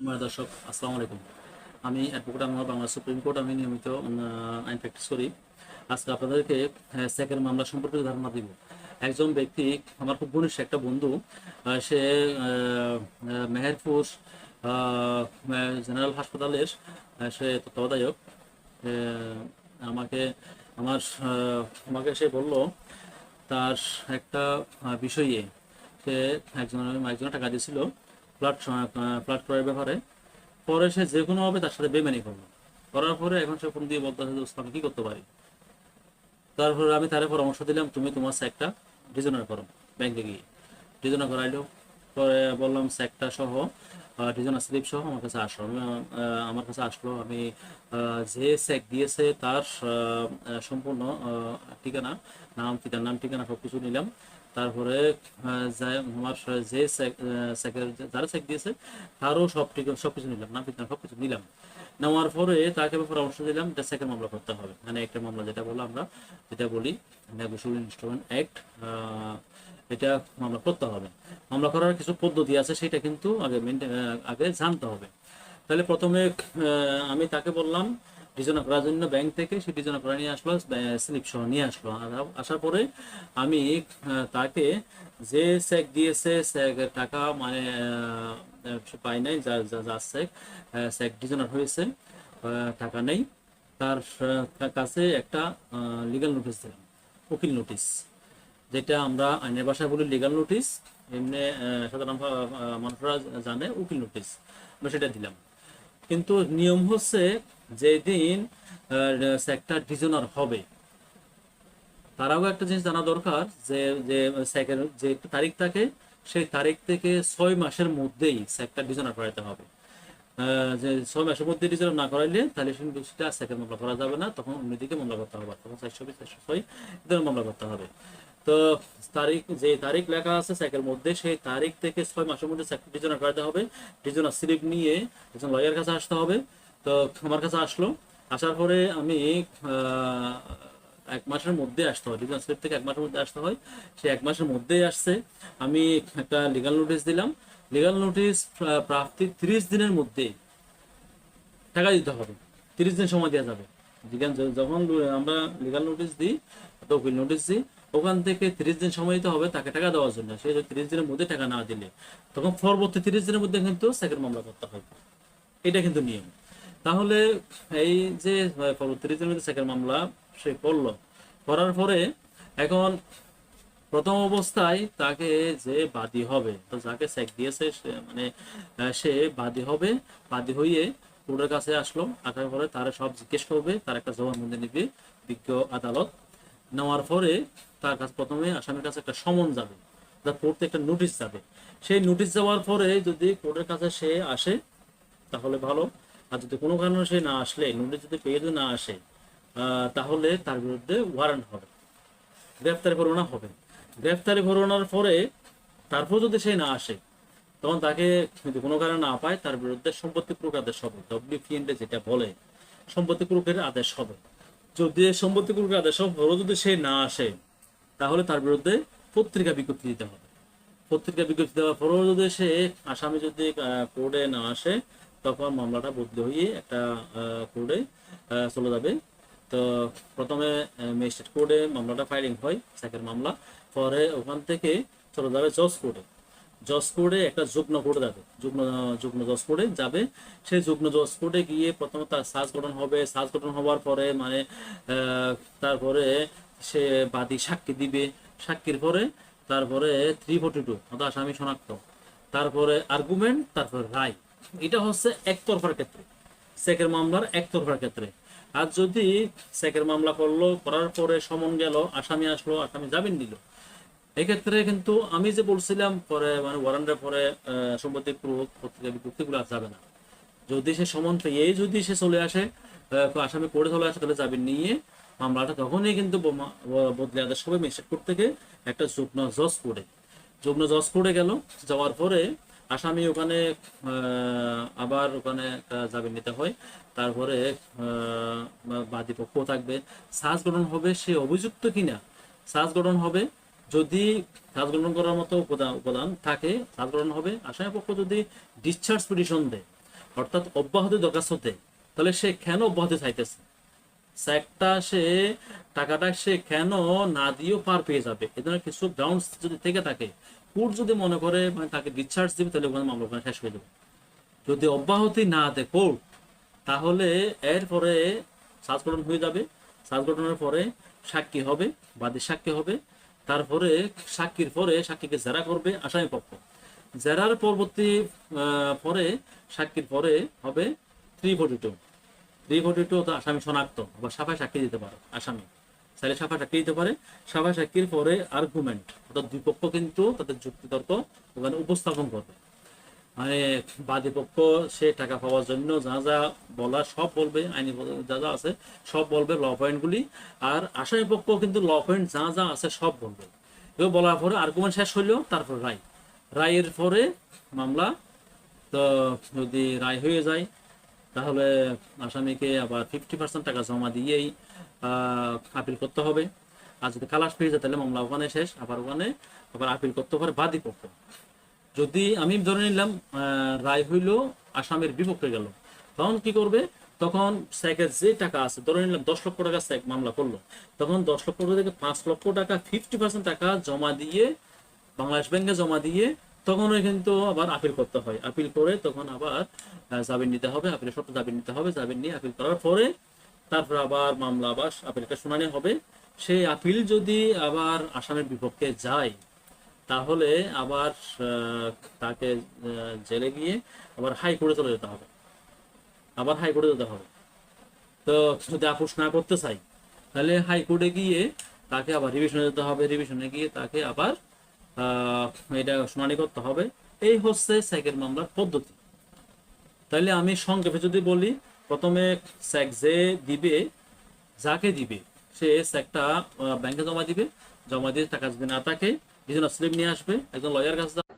আমার দর্শক, আসসালামু আলাইকুম। আমি অ্যাডভোকেট আমার বাংলা সুপ্রিম কোর্ট। আমি নিয়মিত আইন প্র্যাকটিস করি। আজকে আপনাদেরকে সেকেন্ড মামলা সম্পর্কে ধারণা দিব। একজন ব্যক্তি, আমার খুব ঘনিষ্ঠ একটা বন্ধু সে মেহেরপুর জেনারেল হাসপাতালের সে তত্ত্বাবধায়ক। আমাকে, আমার আমাকে সে বলল, তার একটা বিষয়ে সে একজন একজনের টাকা দিয়েছিল ফ্ল্যাট ক্রয়ের ব্যাপারে, পরে সে যে কোনো ভাবে তার সাথে বেমানি করল। করার পরে এখন সে ফোন দিয়ে বলতে যে ওসমান কি করতে পারি? তারপরে আমি তার পরামর্শ দিলাম, তুমি তোমার স্যাকটা ডিজনার করো, ব্যাংকে গিয়ে। ডিজনার করাইলো, পরে বললাম স্যাকটা সহ ডিজনার স্লিপ সহ আমার কাছে আসো আমি, আমার কাছে আসলো আমি যে স্যাক দিয়েছে তার সম্পূর্ণ ঠিকানা নাম ঠিকানা নাম ঠিকানা সব কিছু নিলাম। তারপরে আমার যে যারা স্যাক দিয়েছে তারও সব সব কিছু নিলাম নাম ঠিকানা সব কিছু নিলাম। নেওয়ার পরে তাকে পরামর্শ দিলাম যে সেকেন্ড মামলা করতে হবে। মানে একটা মামলা যেটা বলো আমরা যেটা বলি নেগোসিয়েবল ইনস্ট্রুমেন্ট অ্যাক্ট এটা মামলা করতে হবে। মামলা করার কিছু পদ্ধতি আছে, সেটা কিন্তু আগে আগে জানতে হবে। তাহলে প্রথমে আমি তাকে বললাম, ডিজনা করার জন্য ব্যাংক থেকে সে ডিজনা করা নিয়ে আসলো স্লিপ সহ নিয়ে আসলো। আসার পরে আমি তাকে যে চেক দিয়েছে টাকা মানে পায় নাই যার যার চেক চেক ডিজনার হয়েছে টাকা নেই। তার কাছে একটা লিগাল নোটিশ দিলাম, উকিল নোটিশ যেটা আমরা আইনের ভাষায় বলি লিগাল নোটিশ এমনি সাধারণ মানুষরা জানে উকিল নোটিশ আমরা সেটা দিলাম। কিন্তু নিয়ম হচ্ছে যেদিন সেক্টর ডিজনার হবে তার আগে একটা জিনিস জানা দরকার যে যে যে তারিখ থাকে, সেই তারিখ থেকে ছয় মাসের মধ্যেই সেক্টর ডিজনার করাতে হবে। যে ছয় মাসের মধ্যে ডিজনার না করাইলে তাহলে সেটা সেকেন্ড মামলা করা যাবে না, তখন অন্যদিকে মামলা করতে হবে, তখন চারশো বিশ চারশো ছয় মামলা করতে হবে। তো তারিখ, যে তারিখ লেখা আছে সেকের মধ্যে, সেই তারিখ থেকে ছয় মাসের মধ্যে ডিজনার করাতে হবে। ডিজনার স্লিপ নিয়ে একজন লয়ার কাছে আসতে হবে। তো আমার কাছে আসলো। আসার পরে আমি এক মাসের মধ্যে আসতে হয়। ডিজনার স্লিপ থেকে এক মাসের মধ্যে আসতে হয়। সে এক মাসের মধ্যেই আসছে। আমি একটা লিগাল নোটিশ দিলাম। লিগাল নোটিশ প্রাপ্তি তিরিশ দিনের মধ্যে টাকা দিতে হবে। তিরিশ দিন সময় দেওয়া যাবে। যখন আমরা লিগাল নোটিশ দিই তো উকিল নোটিশ দিই। ওখান থেকে তিরিশ দিন সময় দিতে হবে তাকে টাকা দেওয়ার জন্য। সে যদি তিরিশ দিনের মধ্যে টাকা না দিলে, তখন পরবর্তী তিরিশ দিনের মধ্যে কিন্তু সেকেন্ড মামলা করতে হবে। এটা কিন্তু নিয়ম। তাহলে এই যে পরবর্তী তিরিশ দিনের মধ্যে সেকেন্ড মামলা সে করল, করার পরে এখন প্রথম অবস্থায় তাকে যে বাদী হবে, তো যাকে চেক দিয়েছে সে মানে সে বাদী হবে, বাদী হয়ে কোর্টের কাছে আসলো। আসার পরে তারা সব জিজ্ঞেস করবে, তার একটা জবানবন্দি নিবে, বিজ্ঞ আদালত। নেওয়ার পরে তার কাছে প্রথমে আসামির কাছে একটা সমন যাবে, তার কোর্টে একটা নোটিশ যাবে। সেই নোটিশ যাওয়ার পরে যদি কোর্টের কাছে সে আসে, তাহলে ভালো। আর যদি কোনো কারণে সে না আসলে নোটিশ যদি পেয়ে যদি না আসে তাহলে তার বিরুদ্ধে ওয়ারেন্ট হবে। গ্রেফতারি পরোয়ানা হবে। গ্রেফতারি পরোয়ানার পরে তারপর যদি সে না আসে, তখন তাকে যদি কোনো কারণে না পায়, তার বিরুদ্ধে সম্পত্তি প্রয়োগ আদেশ হবে ডব্লিউপিএনডে যেটা বলে, সম্পত্তি প্রয়োগের আদেশ হবে। যদি সম্পত্তি প্রয়োগের আদেশ হলো, যদি সে না আসে, তাহলে তার বিরুদ্ধে পত্রিকা বিজ্ঞপ্তি দিতে হবে। পত্রিকা বিজ্ঞপ্তি দেওয়ার পরেও যদি সে আসামি যদি কোর্টে না আসে, তখন মামলাটা বদলি হয়ে একটা কোর্টে চলে যাবে। তো প্রথমে ম্যাজিস্ট্রেট কোর্টে মামলাটা ফাইলিং হয় সেকেন্ড মামলা। পরে ওখান থেকে চলে যাবে জজ কোর্টে। জজ একটা যুগ্ম কোর্টে যাবে। যুগ্ম যুগ্ম জজ যাবে। সেই যুগ্ম জজ গিয়ে প্রথমে তার সাজ গঠন হবে। সাজ গঠন হওয়ার পরে মানে তারপরে সে বাদী সাক্ষী দিবে। সাক্ষীর পরে তারপরে থ্রি ফোর্টি টু অর্থাৎ আসামি শনাক্ত। তারপরে আর্গুমেন্ট তারপরে রায়। এটা হচ্ছে একতরফার ক্ষেত্রে। সেকের মামলার একতরফার ক্ষেত্রে। আর যদি সেকের মামলা করল, করার পরে সমন গেল, আসামি আসলো, আসামি জামিন দিল এক্ষেত্রে কিন্তু আমি যে বলছিলাম পরে মানে ওয়ারেন্টের পরে সম্পত্তি প্রয়োগ পত্রিকা আর যাবে না। যদি সে সমন এই যদি সে চলে আসে আসামি কোর্টে চলে আসে, তাহলে জামিন নিয়ে মামলাটা তখনই কিন্তু বদলে আদেশ হবে ম্যাজিস্ট্রেট কোর্ট থেকে একটা যুগ্ম জজ কোর্টে। যুগ্ম জজ কোর্টে গেল, যাওয়ার পরে আসামি ওখানে আবার ওখানে জামিন নিতে হয়। তারপরে বাদী পক্ষ থাকবে। সাজ গঠন হবে সে অভিযুক্ত কিনা? সাজ গঠন হবে যদি সাজ গঠন করার মতো উপাদান উপাদান থাকে, সাজ গঠন হবে। আসামি পক্ষ যদি ডিসচার্জ পিটিশন দেয়, অর্থাৎ অব্যাহতি দরখাস্ত দেয়, তাহলে সে কেন অব্যাহতি চাইতেছে? স্যাকটা সে, টাকাটা সে কেন না দিয়েও পার পেয়ে যাবে? এ ধরনের কিছু গ্রাউন্ডস যদি থেকে থাকে কোর্ট যদি মনে করে মানে তাকে ডিসচার্জ দিবে, তাহলে ওখানে মামলা ওখানে শেষ হয়ে যাবে। যদি অব্যাহতি না দেয় কোর্ট তাহলে এরপরে সাজ গঠন হয়ে যাবে। সাজ গঠনের পরে সাক্ষী হবে, বাদী সাক্ষী হবে। তারপরে সাক্ষীর পরে সাক্ষীকে জেরা করবে আসামি পক্ষ। জেরার পরবর্তী পরে সাক্ষীর পরে হবে থ্রি ফোর্টি টু টু তো আসামি শনাক্ত বা সাফাই সাক্ষী দিতে পারে আসামি। চাইলে সাফা সাক্ষী দিতে পারে সাফা সাক্ষীর পরে আর্গুমেন্ট অর্থাৎ দুই পক্ষ কিন্তু তাদের যুক্তিতর্ক ওখানে উপস্থাপন করবে। মানে বাদী পক্ষ সে টাকা পাওয়ার জন্য যা যা বলা সব বলবে, আইনি যা যা আছে সব বলবে ল পয়েন্টগুলি আর আসামি পক্ষ কিন্তু ল পয়েন্ট যা যা আছে সব বলবে। এগুলো বলার পরে আর্গুমেন্ট শেষ হইল, তারপর রায়। রায়ের পরে মামলা, তো যদি রায় হয়ে যায়, তাহলে আসামিকে আবার ফিফটি পার্সেন্ট টাকা জমা দিয়েই আপিল করতে হবে। আর যদি খালাস পেয়ে যায়, তাহলে মামলা ওখানে শেষ, আবার ওখানে আবার আপিল করতে পারে বাদী পক্ষ যদি আমি ধরে নিলাম রায় হইল আসামের বিপক্ষে গেল, তখন কি করবে? তখন স্যাকের যে টাকা আছে, ধরে নিলাম দশ লক্ষ টাকা স্যাক মামলা করল, তখন দশ লক্ষ টাকা থেকে পাঁচ লক্ষ টাকা ফিফটি পার্সেন্ট টাকা জমা দিয়ে, বাংলাদেশ ব্যাংকে জমা দিয়ে, তখনও কিন্তু আবার আপিল করতে হয়। আপিল করে তখন আবার জামিন নিতে হবে, আপিলের শর্ত জামিন নিতে হবে, জামিন নিয়ে আপিল করার পরে তারপর আবার মামলা আবার আপিলটা শুনানি হবে। সেই আপিল যদি আবার আসামের বিপক্ষে যায় তাহলে আবার তাকে জেলে গিয়ে আবার হাইকোর্টে চলে যেতে হবে। আবার হাইকোর্টে যেতে হবে। তো যদি আপোষ না করতে চাই, তাহলে হাইকোর্টে গিয়ে তাকে আবার রিভিশনে যেতে হবে। রিভিশনে গিয়ে তাকে আবার এটা শুনানি করতে হবে। এই হচ্ছে স্যাকের মামলার পদ্ধতি। তাহলে আমি সংক্ষেপে যদি বলি, প্রথমে স্যাক যে দিবে, যাকে দিবে, সে স্যাকটা ব্যাংকে জমা দিবে। জমা দিয়ে টাকা যদি না থাকে রিজনাল স্লিপ নিয়ে আসবে একজন লয়ার কাছে